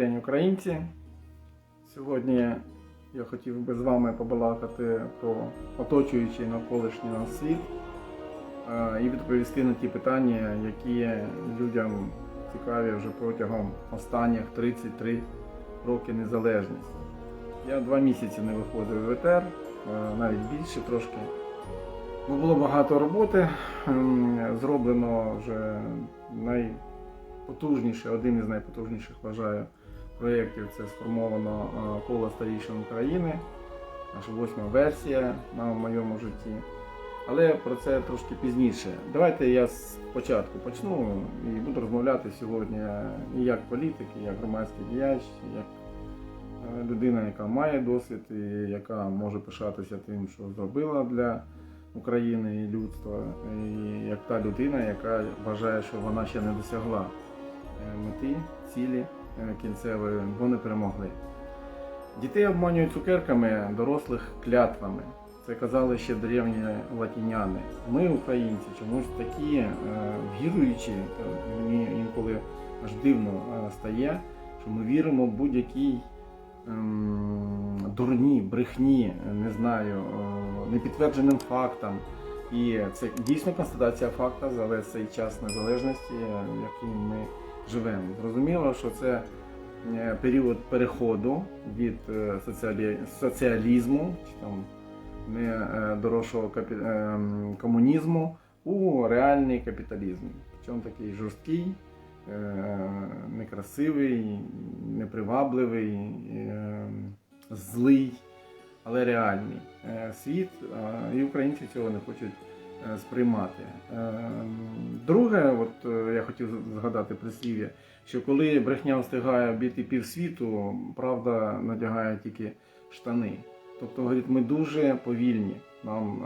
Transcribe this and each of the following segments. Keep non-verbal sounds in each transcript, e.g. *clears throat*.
День, українці. Сьогодні я хотів би з вами побалакати про оточуючий навколишній нас світ е, і відповісти на ті питання, які людям цікаві вже протягом останніх 33 роки незалежності. Я два місяці не виходив в ЕТР, е, навіть більше трошки. Бо було багато роботи, ем, зроблено вже найпотужніше, один із найпотужніших вважаю проєктів. Це сформовано е, коло старішин України, наша восьма версія на моєму житті. Але про це трошки пізніше. Давайте я спочатку почну і буду розмовляти сьогодні і як політик, і як громадський діяч, і як е, людина, яка має досвід і яка може пишатися тим, що зробила для України і людства, і як та людина, яка вважає, що вона ще не досягла е, мети, цілі е, кінцевої, бо не перемогли. Дітей обманюють цукерками, дорослих клятвами. Це казали ще древні латиняни. Ми, українці, чомусь такі е, віруючі, мені інколи аж дивно е, стає, що ми віримо в будь-якій ем, дурні, брехні, не знаю, е, непідтвердженим фактам. І це дійсно констатація факта за весь цей час незалежності, е, який ми живемо. Зрозуміло, що це е, період переходу від е, соціалі... соціалізму чи там не е, капі... комунізму у реальний капіталізм. Причому такий жорсткий, некрасивий, непривабливий, злий, але реальний світ, і українці цього не хочуть сприймати. Е, Друге, от е, я хотів згадати прислів'я, що коли брехня встигає обійти півсвіту, правда надягає тільки штани. Тобто, говорить, ми дуже повільні. Нам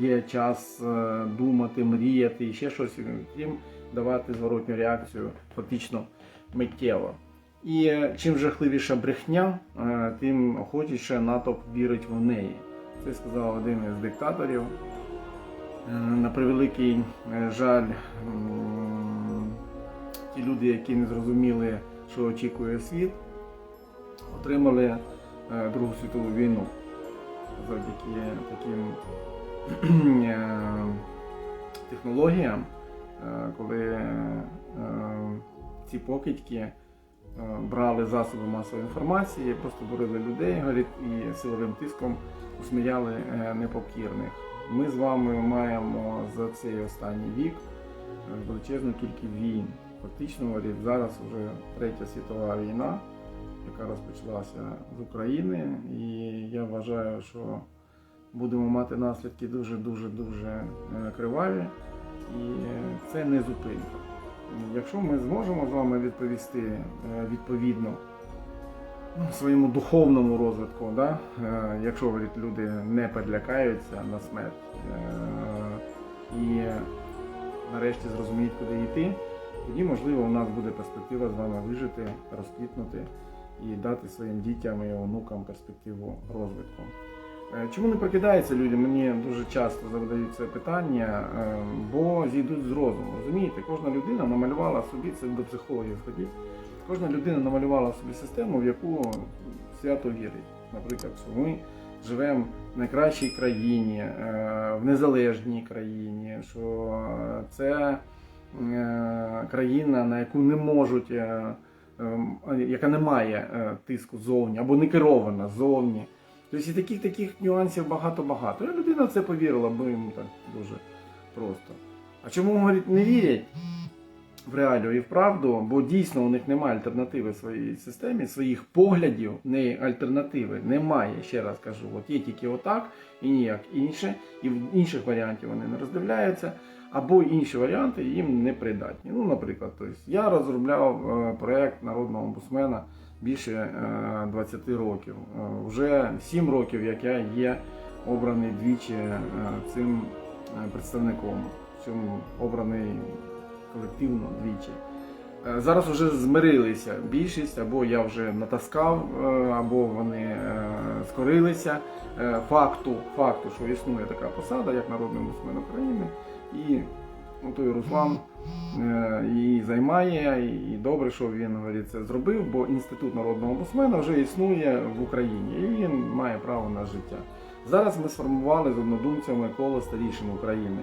е, є час е, думати, мріяти і ще щось, крім давати зворотню реакцію фактично миттєво. І е, чим жахливіша брехня, е, тим охочіше натовп вірить в неї. Це сказав один із диктаторів. Е, На превеликий е, жаль, ті люди, які не зрозуміли, що очікує світ, отримали е, Другу світову війну завдяки таким *clears throat* технологіям, коли ці покидьки брали засоби масової інформації, просто дурили людей говорить, і силовим тиском усміяли непокірних. Ми з вами маємо за цей останній вік величезну кількість війн. Фактично зараз вже третя світова війна, яка розпочалася з України, і я вважаю, що будемо мати наслідки дуже дуже е, криваві, і це не зупинка. Якщо ми зможемо з вами відповісти е, відповідно своєму духовному розвитку, да? е, якщо люди не підлякаються на смерть е, і нарешті зрозуміють, куди йти, тоді, можливо, у нас буде перспектива з вами вижити, розквітнути і дати своїм дітям і онукам перспективу розвитку. Е, Чому не прокидається люди? Мені дуже часто задають це питання, бо зійдуть з розуму. Розумієте, кожна людина намалювала собі це до психологів ходіть. Кожна людина намалювала собі систему, в яку свято вірить. Наприклад, що ми живемо в найкращій країні, е, в незалежній країні, що це е, країна, на яку не можуть, е, е, яка не має тиску зовні або не керована зовні. Тобто і таких таких нюансів багато-багато. І людина в це повірила, бо йому так дуже просто. А чому говорить, не вірять в реалію і в правду? Бо дійсно у них немає альтернативи своїй системі, своїх поглядів, не альтернативи немає. Ще раз кажу, от є тільки отак і ніяк інше, і в інших варіантів вони не роздивляються. Або інші варіанти їм не придатні. Ну, наприклад, тобто, я розробляв е, проект народного омбудсмена більше е, 20 років. Е, Вже 7 років, як я є обраний двічі е, цим е, представником, цьому обраний колективно двічі. Е, Зараз вже змирилися більшість, або я вже натаскав, е, або вони е, скорилися факту, факту, що існує така посада, як народний омбудсмен України. І той Руслан її займає, і добре, що він говорить, це зробив, бо інститут народного омбудсмена вже існує в Україні і він має право на життя. Зараз ми сформували з однодумцями коло старішин України.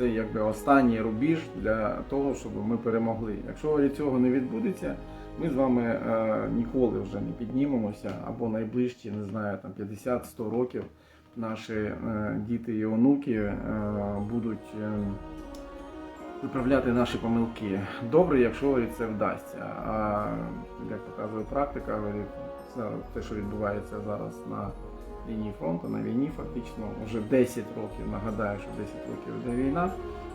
Це якби останній рубіж для того, щоб ми перемогли. Якщо цього не відбудеться, ми з вами е, ніколи вже не піднімемося, або найближчі, не знаю, там 50-100 років наші е, діти і онуки е, будуть е, виправляти наші помилки. Добре, якщо це вдасться. А як показує практика, те, що відбувається зараз на лінії фронту, на війні, фактично вже 10 років. Нагадаю, що 10 років йде війна,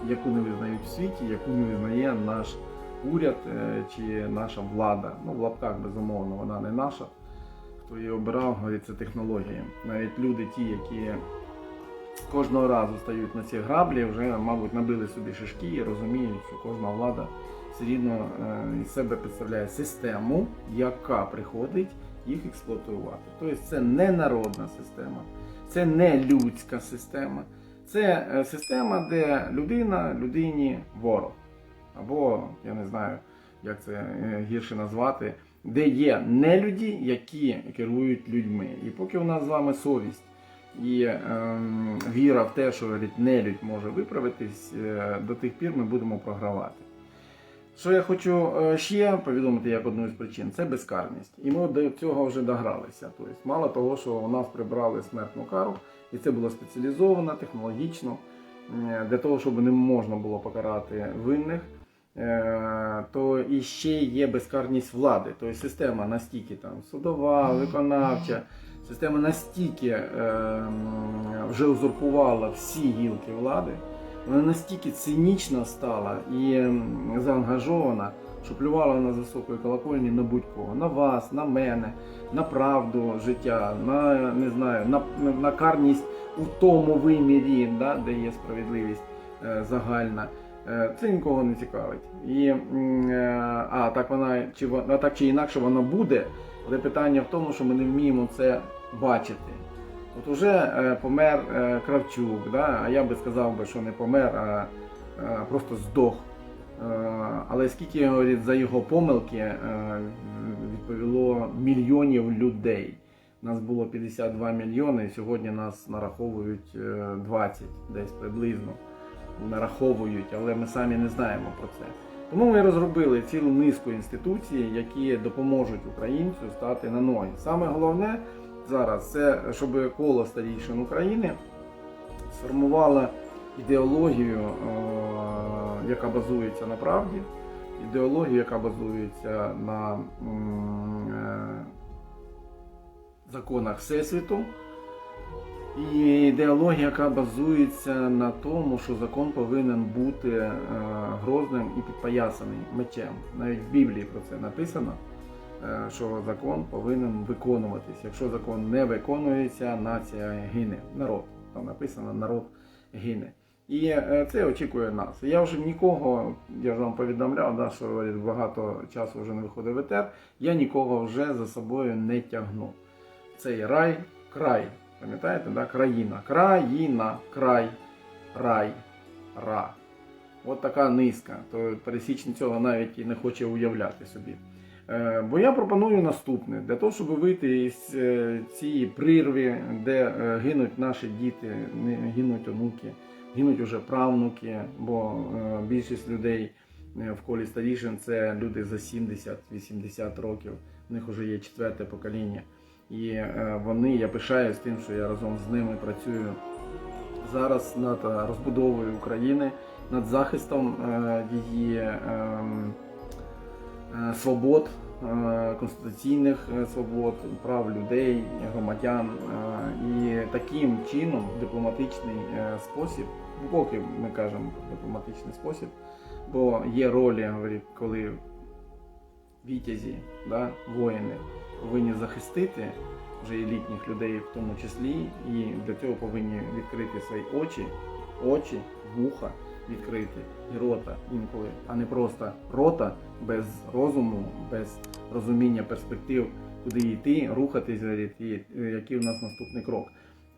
яку не визнають в світі, яку не визнає наш уряд е, чи наша влада. Ну, в лапках безумовно, вона не наша. Хто її обирав, говорить, це технології. Навіть люди, ті, які кожного разу стають на ці граблі, вже, мабуть, набили собі шишки і розуміють, що кожна влада все рівно е, із себе представляє систему, яка приходить їх експлуатувати. Тобто це не народна система, це не людська система, це е, система, де людина людині ворог. Або, я не знаю, як це е, гірше назвати, де є нелюді, які керують людьми. І поки у нас з вами совість і ем, віра в те, що нелюдь може виправитись, е, до тих пір ми будемо програвати. Що я хочу е, ще повідомити як одну з причин, це безкарність. І ми до цього вже догралися. Тобто, мало того, що у нас прибрали смертну кару, і це було спеціалізовано, технологічно, для того, щоб не можна було покарати винних, е, то і ще є безкарність влади. Тобто система настільки там судова, виконавча, система настільки е, вже узурпувала всі гілки влади. Вона настільки цинічна стала і заангажована, що плювала на з високої колокольні на будь-кого, на вас, на мене, на правду життя, на не знаю, на, на, карність у тому вимірі, да, де є справедливість е, загальна. Е, Це нікого не цікавить. І, е, а так вона чи вона так чи інакше воно буде, але питання в тому, що ми не вміємо це бачити. От уже е, помер е, Кравчук, да? а я би сказав би, що не помер, а, а просто здох. Е, але скільки говорить, за його помилки е, відповіло мільйонів людей. Нас було 52 мільйони, і сьогодні нас нараховують е, 20 десь приблизно. Нараховують, але ми самі не знаємо про це. Тому ми розробили цілу низку інституцій, які допоможуть українцю стати на ноги. Саме головне зараз це щоб коло старішин України сформувало ідеологію, е, яка базується на правді, ідеологію, яка базується на е, законах Всесвіту. І ідеологія, яка базується на тому, що закон повинен бути е, грозним і підпоясаний мечем. Навіть в Біблії про це написано, що закон повинен виконуватись. Якщо закон не виконується, нація гине. Народ. Там написано народ гине. І е, це очікує нас. Я вже нікого, я ж вам повідомляв, да, що багато часу вже не виходить в етер, я нікого вже за собою не тягну. Цей рай, край. Пам'ятаєте, да? країна. Країна, край, рай, ра. От така низка. То пересічний цього навіть і не хоче уявляти собі. Е, бо я пропоную наступне: для того, щоб вийти із е, цієї прірви, де е, гинуть наші діти, гинуть онуки, гинуть уже правнуки, бо більшість людей в колі старішин це люди за 70-80 років. В них вже є четверте покоління. І вони, я пишаюсь тим, що я разом з ними працюю зараз над розбудовою України, над захистом її ем, свобод, е, конституційних е, свобод, прав людей, громадян. Е, І таким чином, дипломатичний е, спосіб, ну, поки ми кажемо дипломатичний спосіб, бо є ролі, коли вітязі, да, воїни повинні захистити вже елітних людей в тому числі, і для цього повинні відкрити свої очі, очі, вуха відкрити і рота інколи, а не просто рота без розуму, без розуміння перспектив, куди йти, рухатись, е, який у нас наступний крок.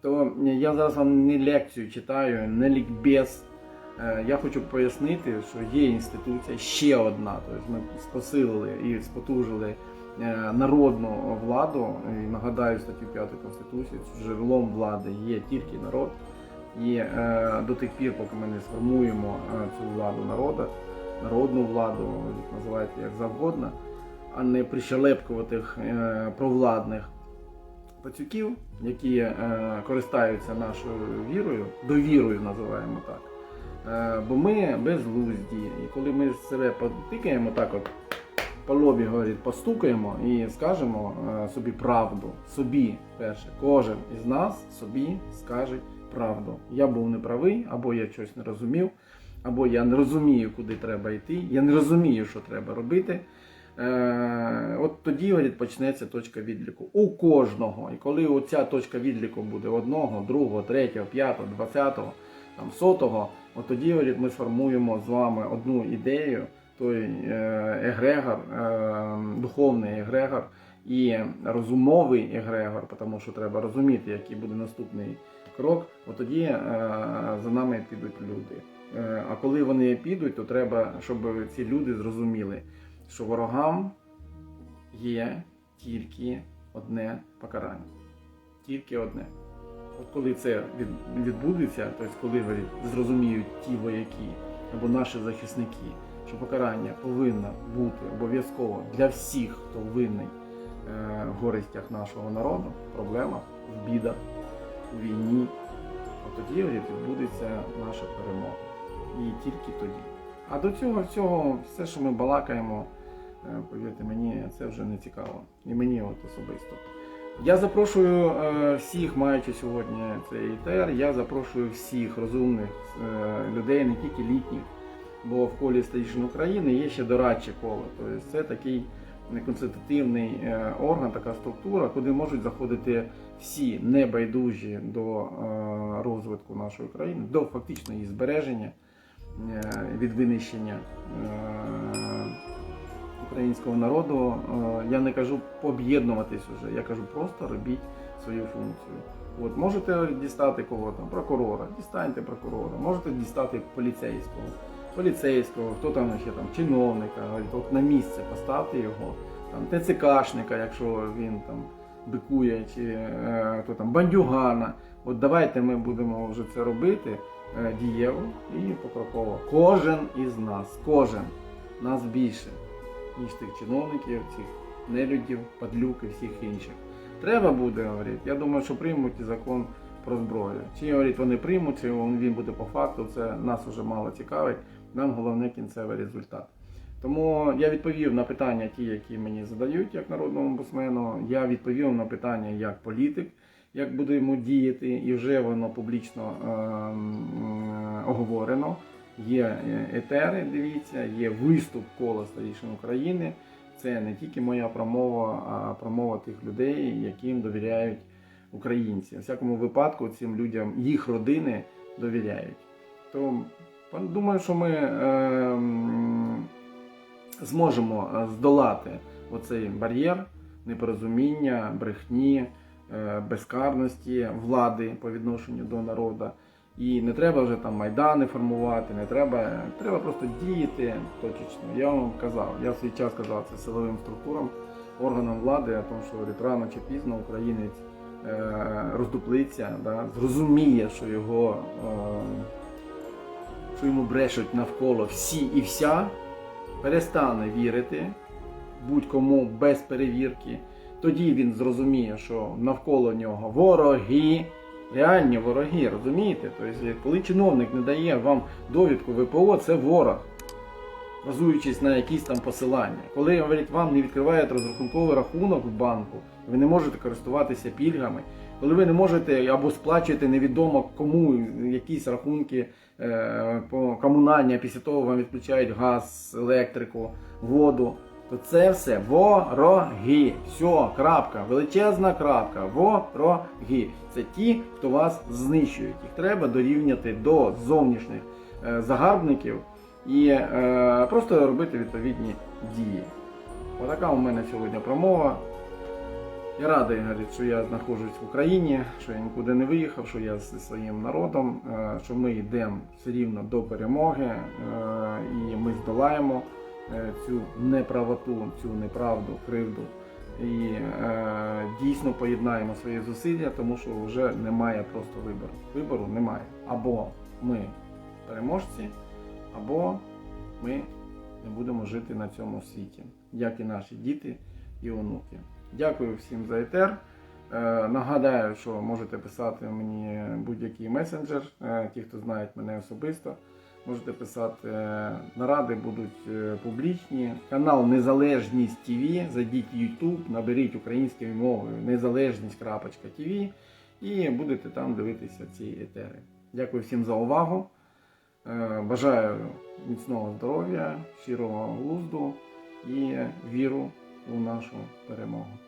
То я зараз вам не лекцію читаю, не лікбез, Е, Я хочу пояснити, що є інституція ще одна. Тобто ми посилили і спотужили е, народну владу. І нагадаю статтю 5 Конституції, що джерелом влади є тільки народ. І е, до тих пір, поки ми не сформуємо е, цю владу народу, народну владу, називайте як завгодно, а не прищелепкуватих е, провладних пацюків, які е, користаються нашою вірою, довірою називаємо так. Е, бо ми безглузді. І коли ми себе потикаємо так от по лобі, говорить, постукаємо і скажемо е, собі правду. Собі, перше, кожен із нас собі скаже правду. Я був неправий, або я щось не розумів, або я не розумію, куди треба йти, я не розумію, що треба робити. Е, от тоді говорить, почнеться точка відліку. У кожного. І коли оця точка відліку буде одного, другого, третього, п'ятого, двадцятого, там, сотого, от тоді говорить, ми сформуємо з вами одну ідею, той е, егрегор, е, духовний егрегор і розумовий егрегор, тому що треба розуміти, який буде наступний крок, от тоді е, за нами підуть люди. Е, а коли вони підуть, то треба, щоб ці люди зрозуміли, що ворогам є тільки одне покарання. Тільки одне. От коли це від- відбудеться, тобто коли зрозуміють ті вояки або наші захисники, що покарання повинно бути обов'язково для всіх, хто винний е, в горестях нашого народу, в проблемах, в бідах, у війні, от тоді відбудеться наша перемога. І тільки тоді. А до цього всього, все, що ми балакаємо, е, повірте мені, це вже не цікаво. І мені от особисто. Я запрошую е, всіх, маючи сьогодні цей ІТР, я запрошую всіх розумних е, людей, не тільки літніх, бо в колі Station України є ще дорадче коло. Тобто це такий консультативний е, орган, така структура, куди можуть заходити всі небайдужі до е, розвитку нашої країни, до фактично її збереження е, від винищення українського народу. Я не кажу об'єднуватись уже, я кажу просто робіть свою функцію. От можете дістати кого там, прокурора, дістаньте прокурора, можете дістати поліцейського, поліцейського, хто там ще там, чиновника, от на місце поставте його, там ТЦКшника, якщо він там бикує, чи е, хто там бандюгана. От давайте ми будемо вже це робити е, дієво і покроково. Кожен із нас, кожен нас більше, ніж тих чиновників, цих нелюдів, падлюк і всіх інших. Треба буде, говорить. Я думаю, що приймуть закон про зброю. Чи говорить, вони приймуть, чи він буде по факту, це нас вже мало цікавить. Нам головне кінцевий результат. Тому я відповів на питання, ті, які мені задають як народному омбудсмену. Я відповів на питання як політик, як будемо діяти, і вже воно публічно е, м, оговорено. Є е, етери, дивіться, є виступ кола старішин України. Це не тільки моя промова, а промова тих людей, яким довіряють українці. У всякому випадку цим людям їх родини довіряють. То думаю, що ми е, зможемо здолати оцей бар'єр непорозуміння, брехні, е, безкарності влади по відношенню до народу. І не треба вже там майдани формувати, не треба, треба просто діяти точечно. Я вам казав, я в свій час казав це силовим структурам, органам влади, о тому, що говорить, рано чи пізно українець е, роздуплиться, да, зрозуміє, що його е, що йому брешуть навколо всі і вся, перестане вірити будь-кому без перевірки. Тоді він зрозуміє, що навколо нього вороги, реальні вороги, розумієте? Тобто, коли чиновник не дає вам довідку ВПО, це ворог, базуючись на якісь там посилання. Коли говорять, вам не відкривають розрахунковий рахунок в банку, ви не можете користуватися пільгами. Коли ви не можете або сплачуєте невідомо кому якісь рахунки е, по а після того вам відключають газ, електрику, воду, то це все вороги. Все, крапка, величезна крапка. Вороги. Це ті, хто вас знищують. Їх треба дорівняти до зовнішніх е, загарбників і е, просто робити відповідні дії. Отака у мене сьогодні промова. Я радий, що я знаходжусь в Україні, що я нікуди не виїхав, що я зі своїм народом, е, що ми йдемо все рівно до перемоги е, і ми здолаємо е, цю неправоту, цю неправду, кривду. І дійсно поєднаємо свої зусилля, тому що вже немає просто вибору. Вибору немає. Або ми переможці, або ми не будемо жити на цьому світі, як і наші діти і онуки. Дякую всім за етер. Е, нагадаю, що можете писати мені будь-який месенджер, е, ті, хто знають мене особисто. Можете писати, е, наради будуть публічні. Канал Незалежність ТВ. Зайдіть в YouTube, наберіть українською мовою незалежність.тв і будете там дивитися ці етери. Дякую всім за увагу. Бажаю міцного здоров'я, щирого глузду і віру у нашу перемогу.